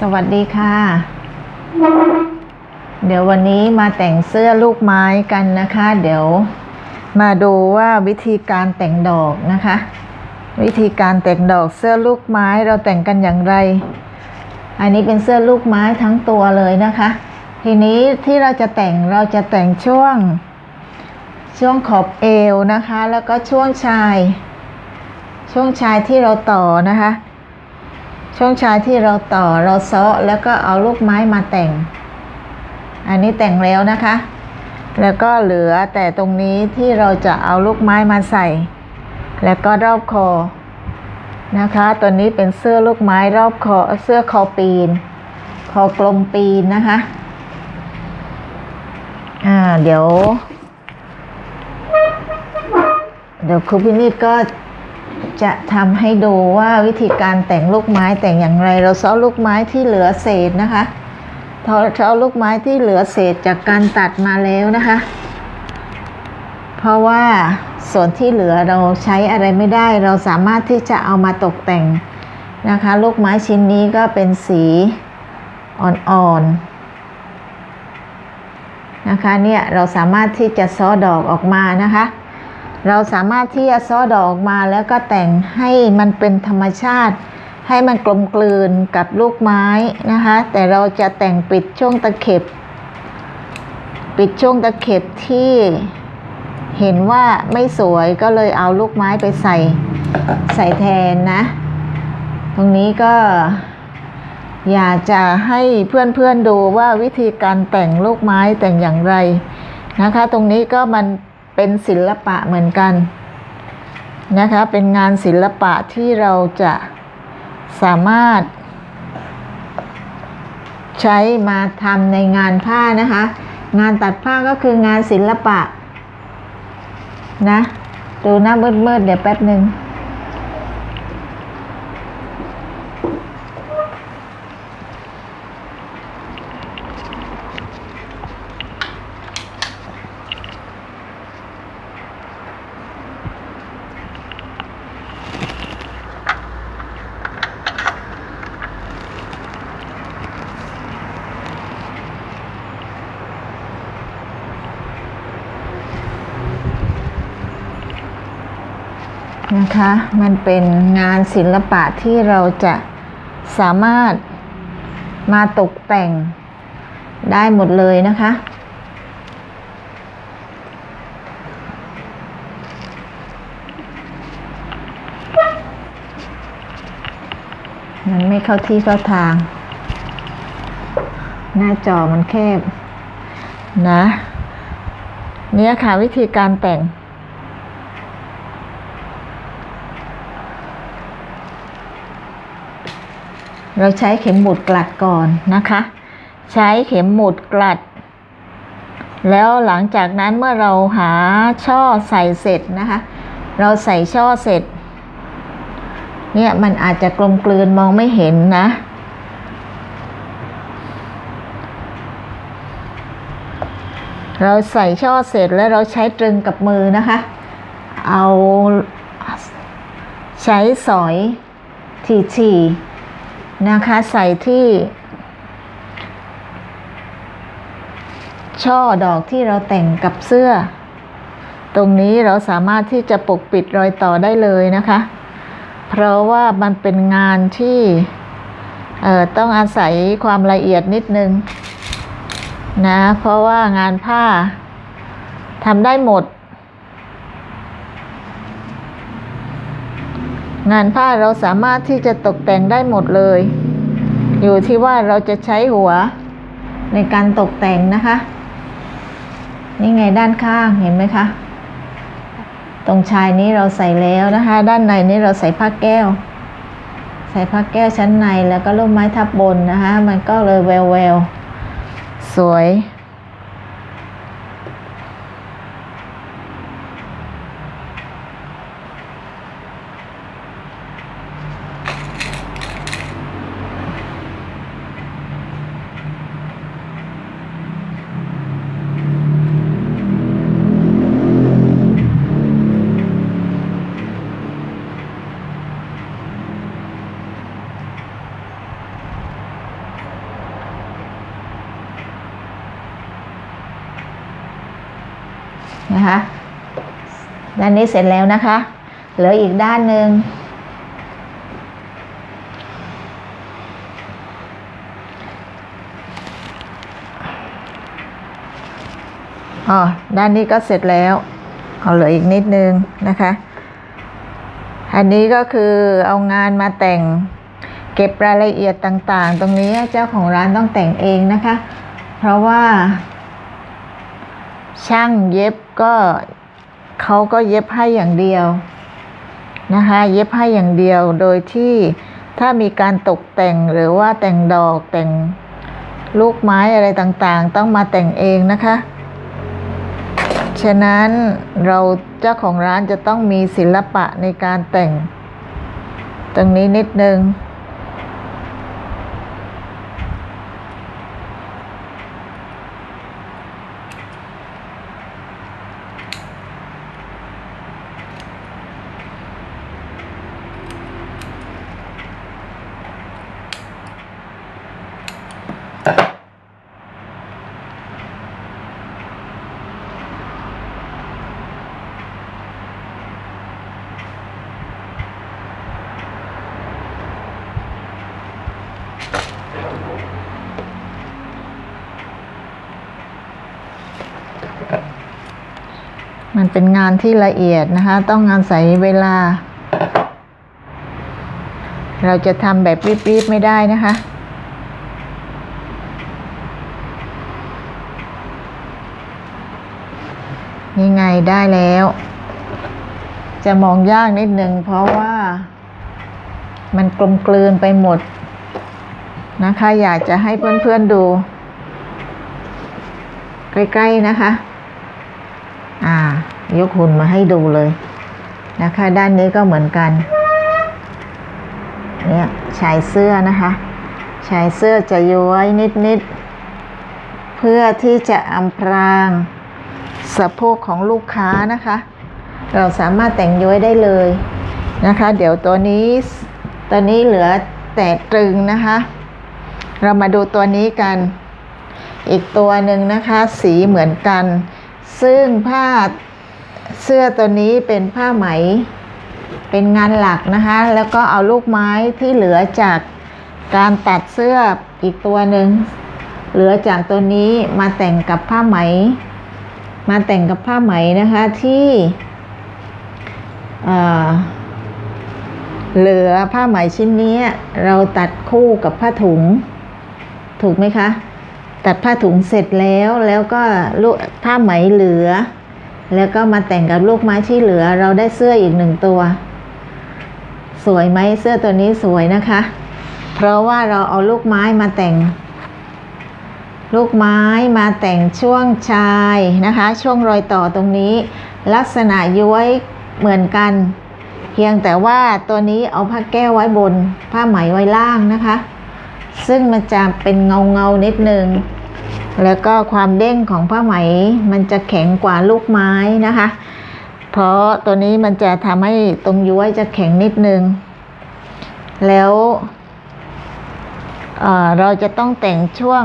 สวัสดีค่ะ เดี๋ยววันนี้มาแต่งเสื้อลูกไม้กันนะคะ เดี๋ยวมาดูว่าวิธีการแต่งดอกนะคะ วิธีการแต่งดอกเสื้อลูกไม้เราแต่งกันอย่างไร อันนี้เป็นเสื้อลูกไม้ทั้งตัวเลยนะคะ ทีนี้ที่เราจะแต่งเราจะแต่งช่วง ช่วงขอบเอวนะคะ แล้วก็ช่วงชาย ช่วงชายที่เราต่อนะคะ ช่วงชายที่เราต่อเราเซาะแล้วก็เอาลูกไม้มาแต่ง อันนี้แต่งแล้วนะคะ แล้วก็เหลือแต่ตรงนี้ที่เราจะเอาลูกไม้มาใส่ แล้วก็รอบคอนะคะ ตัวนี้เป็นเสื้อลูกไม้รอบคอเสื้อคอปีน คอกลมปีนนะคะ อ่าเดี๋ยว เดี๋ยวครูพินิจก็ จะทำให้ดูว่าวิธีการแต่งลูกไม้แต่งอย่างไร เราซ้อลูกไม้ที่เหลือเศษนะคะเราเราลูกไม้ที่เหลือเศษจากการตัดมาแล้วนะคะ เพราะว่าส่วนที่เหลือเราใช้อะไรไม่ได้ เราสามารถที่จะเอามาตกแต่งนะคะ ลูกไม้ชิ้นนี้ก็เป็นสีอ่อนๆนะคะเนี่ยเราสามารถที่จะซ้อดอกออกมานะคะ เราสามารถที่จะซ้อดอกออกมาแล้วก็แต่งให้มันเป็นธรรมชาติ ให้มันกลมกลืนกับลูกไม้นะคะ แต่เราจะแต่งปิดช่วงตะเข็บ ปิดช่วงตะเข็บที่เห็นว่าไม่สวยก็เลยเอาลูกไม้ไปใส่ใส่แทนนะ ตรงนี้ก็อยากจะให้เพื่อนๆดูว่าวิธีการแต่งลูกไม้แต่งอย่างไรนะคะ ตรงนี้ก็มัน เป็นศิลปะเหมือนกันนะคะ เป็นงานศิลปะที่เราจะสามารถ ใช้มาทำในงานผ้านะคะ งานตัดผ้าก็คืองานศิลปะนะ ดูหน้ามืดๆเดี๋ยวแป๊บหนึ่ง นะคะ มันเป็นงานศิลปะที่เราจะสามารถมาตกแต่งได้หมดเลยนะคะ มันไม่เข้าที่เข้าทาง หน้าจอมันแคบนะ เนี่ยค่ะวิธีการแต่ง เราใช้เข็มหมุดกลัดก่อนนะคะ ใช้เข็มหมุดกลัด แล้วหลังจากนั้นเมื่อเราหาช่อใส่เสร็จนะคะ เราใส่ช่อเสร็จ เนี่ยมันอาจจะกลมกลืนมองไม่เห็นนะ เราใส่ช่อเสร็จแล้วเราใช้ตรึงกับมือนะคะ เอาใช้สอยทีๆ นะคะใส่ที่ช่อดอกที่เราแต่งกับเสื้อ ตรงนี้เราสามารถที่จะปกปิดรอยต่อได้เลยนะคะ เพราะว่ามันเป็นงานที่ต้องอาศัยความละเอียดนิดนึงนะเพราะว่างานผ้าทำได้หมด งานผ้าเราสามารถที่จะตกแต่งได้หมดเลย อยู่ที่ว่าเราจะใช้หัวในการตกแต่งนะคะ นี่ไงด้านข้างเห็นไหมคะตรงชายนี้เราใส่แล้วนะคะ ด้านในนี้เราใส่ผ้าแก้ว ใส่ผ้าแก้วชั้นในแล้วก็ลูกไม้ทับบนนะคะ มันก็เลยแววแววสวย ด้านนี้เสร็จแล้วนะคะ เหลืออีกด้านหนึ่งอ๋อด้านนี้ก็เสร็จแล้ว เอาเหลืออีกนิดนึงนะคะ อันนี้ก็คือเอางานมาแต่งเก็บรายละเอียดต่างๆ ตรงนี้เจ้าของร้านต้องแต่งเองนะคะ เพราะว่า ช่างเย็บก็ เขาก็เย็บให้อย่างเดียวนะคะเย็บให้อย่างเดียวโดยที่ถ้ามีการตกแต่งหรือว่าแต่งดอกแต่งลูกไม้อะไรต่างๆ ต้องมาแต่งเองนะคะ ฉะนั้นเราเจ้าของร้านจะต้องมีศิลปะในการแต่ง ตรงนี้นิดนึง มันเป็นงานที่ละเอียดนะคะ ต้องงานใส่เวลา เราจะทำแบบรีบๆไม่ได้นะคะ นี่ไงได้แล้ว จะมองยากนิดหนึ่งเพราะว่ามันกลมกลืนไปหมดนะคะ อยากจะให้เพื่อนๆดู ใกล้ ๆ นะคะ อ่ายกหุ่นมาให้ดูเลยนะคะ ด้านนี้ก็เหมือนกัน เนี่ยชายเสื้อนะคะชายเสื้อจะย้อยนิดๆ เพื่อที่จะอำพรางสะโพกของลูกค้านะคะ เราสามารถแต่งย้อยได้เลยนะคะ เดี๋ยวตัวนี้ตัวนี้เหลือแต่ตรึงนะคะ เรามาดูตัวนี้กัน อีกตัวหนึ่งนะคะ สีเหมือนกัน ซึ่งผ้าเสื้อตัวนี้เป็นผ้าไหม เป็นงานหลักนะคะ แล้วก็เอาลูกไม้ที่เหลือจากการตัดเสื้ออีกตัวหนึ่งเหลือจากตัวนี้มาแต่งกับผ้าไหม มาแต่งกับผ้าไหมนะคะที่เอ่อเหลือผ้าไหมชิ้นนี้เราตัดคู่กับผ้าถุง ถูกไหมคะ ตัดผ้าถุงเสร็จแล้วแล้วก็ลูกผ้าไหมเหลือ แล้วก็มาแต่งกับลูกไม้ที่เหลือ เราได้เสื้ออีกหนึ่งตัว สวยไหมเสื้อตัวนี้สวยนะคะ เพราะว่าเราเอาลูกไม้มาแต่ง ลูกไม้มาแต่งช่วงชายนะคะ ช่วงรอยต่อตรงนี้ ลักษณะย้วยเหมือนกัน เพียงแต่ว่าตัวนี้เอาผ้าแก้วไว้บน ผ้าไหมไว้ล่างนะคะซึ่งมันจะเป็นเงาเงานิดนึง แล้วก็ความเด้งของผ้าไหมมันจะแข็งกว่าลูกไม้นะคะ เพราะตัวนี้มันจะทำให้ตรงย้วยจะแข็งนิดนึง แล้วเเราจะต้องแต่งช่วง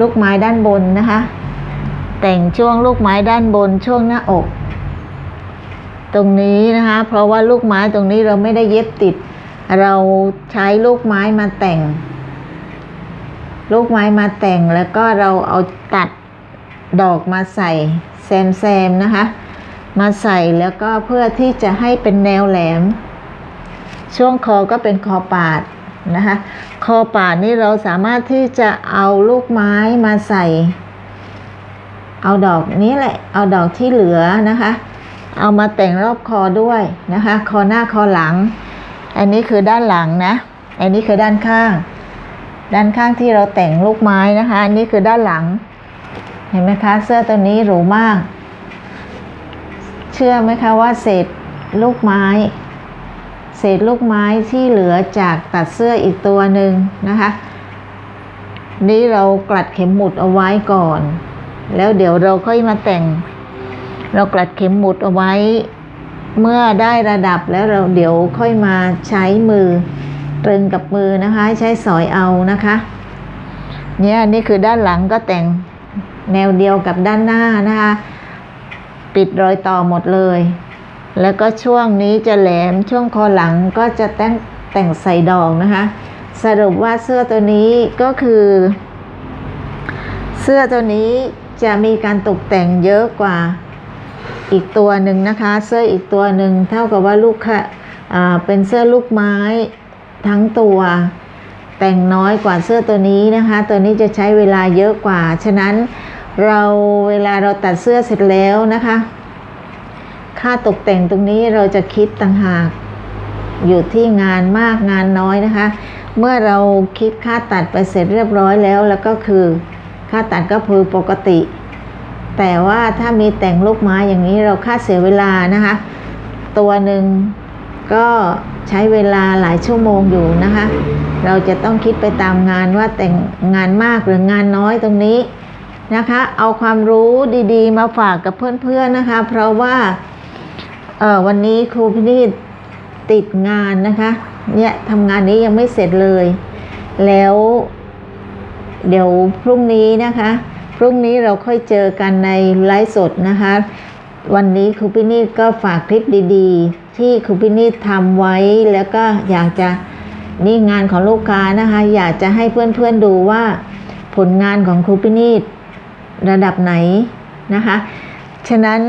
ลูกไม้ด้านบนนะคะ แต่งช่วงลูกไม้ด้านบนช่วงหน้าอก ตรงนี้นะคะ เพราะว่าลูกไม้ตรงนี้เราไม่ได้เย็บติด เราใช้ลูกไม้มาแต่ง ลูกไม้มาแต่งแล้วก็เราเอาตัดดอกมาใส่แซมๆนะคะ มาใส่แล้วก็เพื่อที่จะให้เป็นแนวแหลม ช่วงคอก็เป็นคอปาดนะคะคอปาดนี่เราสามารถที่จะเอาลูกไม้มาใส่ เอาดอกนี้แหละ เอาดอกที่เหลือนะคะ เอามาแต่งรอบคอด้วยนะคะ คอหน้าคอหลัง อันนี้คือด้านหลังนะ อันนี้คือด้านข้าง ด้านข้างที่เราแต่งลูกไม้นะคะอันนี้คือด้านหลัง เห็นไหมคะ เสื้อตัวนี้หรูมาก เชื่อไหมคะว่าเศษลูกไม้ เศษลูกไม้ที่เหลือจากตัดเสื้ออีกตัวหนึ่งนะคะ นี่เรากลัดเข็มหมุดเอาไว้ก่อน แล้วเดี๋ยวเราค่อยมาแต่ง เรากลัดเข็มหมุดเอาไว้ เมื่อได้ระดับแล้วเราเดี๋ยวค่อยมาใช้มือ ตรึงกับมือนะคะ ใช้สอยเอานะคะ เนี่ยนี่คือด้านหลังก็แต่งแนวเดียวกับด้านหน้านะคะ ปิดรอยต่อหมดเลย แล้วก็ช่วงนี้จะแหลมช่วงคอหลังก็จะแต่งแต่งใส่ดอกนะคะ สรุปว่าเสื้อตัวนี้ก็คือ เสื้อตัวนี้จะมีการตกแต่งเยอะกว่าอีกตัวหนึ่งนะคะ เสื้ออีกตัวหนึ่งเท่ากับว่าลูกค่ะเป็นเสื้อลูกไม้ ทั้งตัว แต่งน้อยกว่าเสื้อตัวนี้นะคะ ตัวนี้จะใช้เวลาเยอะกว่า ฉะนั้นเราเวลาเราตัดเสื้อเสร็จแล้วนะคะ ค่าตกแต่งตรงนี้เราจะคิดต่างหากอยู่ที่งานมากงานน้อยนะคะ เมื่อเราคิดค่าตัดไปเสร็จเรียบร้อยแล้ว แล้วก็คือค่าตัดก็คือปกติ แต่ว่าถ้ามีแต่งลูกไม้อย่างนี้เราค่าเสียเวลานะคะ ตัวหนึ่ง ก็ใช้เวลาหลายชั่วโมงอยู่นะคะ เราจะต้องคิดไปตามงานว่าแต่งงานมากหรืองานน้อยตรงนี้นะคะ เอาความรู้ดีๆ มาฝากกับเพื่อนๆนะคะ เพราะว่าเออวันนี้ครูพินิจติดงานนะคะเนี่ยทำงานนี้ยังไม่เสร็จเลย แล้วเดี๋ยวพรุ่งนี้นะคะ พรุ่งนี้เราค่อยเจอกันในไลฟ์สดนะคะ วันนี้ครูพินิจก็ฝากคลิปดีๆ ที่ครูพินิจทำไว้แล้วก็อยากจะนี่งานของลูกค้านะคะ อยากจะให้เพื่อนๆดูว่าผลงานของครูพินิจระดับไหนนะคะ ฉะนั้น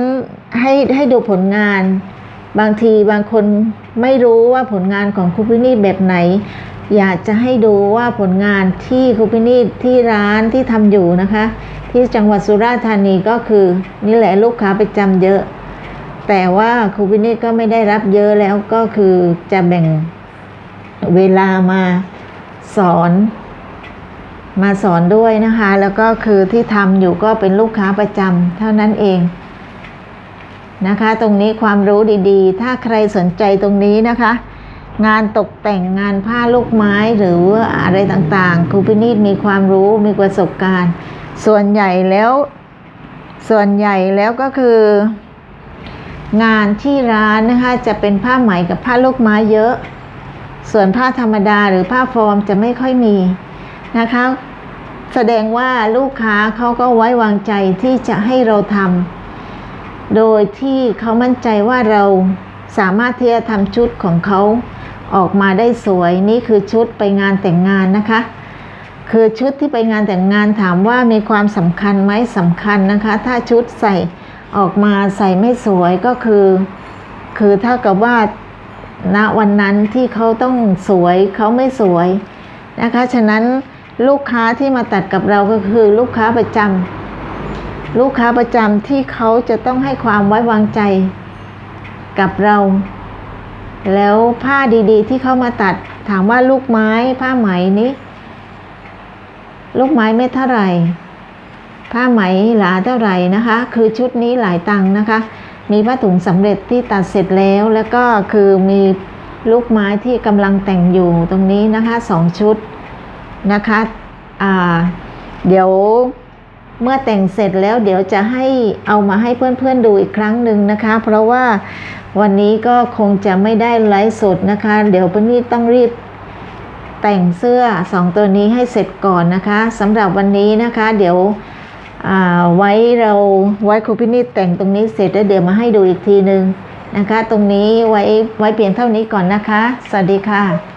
ให้ให้ดูผลงาน บางทีบางคนไม่รู้ว่าผลงานของครูพินิจแบบไหน อยากจะให้ดูว่าผลงานที่ครูพินิจที่ร้านที่ทำอยู่นะคะ ที่จังหวัดสุราษฎร์ธานีก็คือนี่แหละลูกค้าประจำเยอะ แต่ว่าครูพินิจก็ไม่ได้รับเยอะแล้วก็คือจะแบ่งเวลามาสอนมาสอนด้วยนะคะ แล้วก็คือที่ทำอยู่ก็เป็นลูกค้าประจำเท่านั้นเองนะคะ ตรงนี้ความรู้ดีๆ ถ้าใครสนใจตรงนี้นะคะ งานตกแต่งงานผ้าลูกไม้หรือว่าอะไรต่างๆครูพินิจมีความรู้มีประสบการณ์ ส่วนใหญ่แล้วส่วนใหญ่แล้วก็คือ งานที่ร้านนะคะจะเป็นผ้าไหมกับผ้าลูกไม้เยอะ ส่วนผ้าธรรมดาหรือผ้าฟอร์มจะไม่ค่อยมีนะคะ แสดงว่าลูกค้าเขาก็ไว้วางใจที่จะให้เราทำโดยที่เขามั่นใจว่าเราสามารถที่จะทำชุดของเขาออกมาได้สวยนี่คือชุดไปงานแต่งงานนะคะ คือชุดที่ไปงานแต่งงานถามว่ามีความสำคัญไหมสำคัญนะคะ ถ้าชุดใส่ออกมาใส่ไม่สวยก็คือ คือเท่ากับว่าณวันนั้นที่เขาต้องสวยเขาไม่สวยนะคะ ฉะนั้นลูกค้าที่มาตัดกับเราก็คือลูกค้าประจำลูกค้าประจำที่เขาจะต้องให้ความไว้วางใจกับเรา แล้วผ้าดีๆ ที่เขามาตัดถามว่าลูกไม้ผ้าไหมนี้ ลูกไม้ไม่เท่าไหร่ ผ้าไหมหลาเท่าไหร่นะคะ คือชุดนี้หลายตังค์นะคะ มีผ้าถุงสำเร็จที่ตัดเสร็จแล้ว แล้วก็คือมีลูกไม้ที่กำลังแต่งอยู่ตรงนี้นะคะสองชุดนะคะอ่าเดี๋ยวเมื่อแต่งเสร็จแล้วเดี๋ยวจะให้เอามาให้เพื่อนๆดูอีกครั้งหนึ่งนะคะ เพราะว่าวันนี้ก็คงจะไม่ได้ไลฟ์สดนะคะ เดี๋ยวปนี่ต้องรีบ แต่งเสื้อสองตัวนี้ให้เสร็จก่อนนะคะสำหรับวันนี้นะคะ เดี๋ยวไว้เราไว้ครูพินิจแต่งตรงนี้เสร็จแล้วเดี๋ยวมาให้ดูอีกทีหนึ่งนะคะ ตรงนี้ไว้ไว้เพียงเท่านี้ก่อนนะคะ สวัสดีค่ะ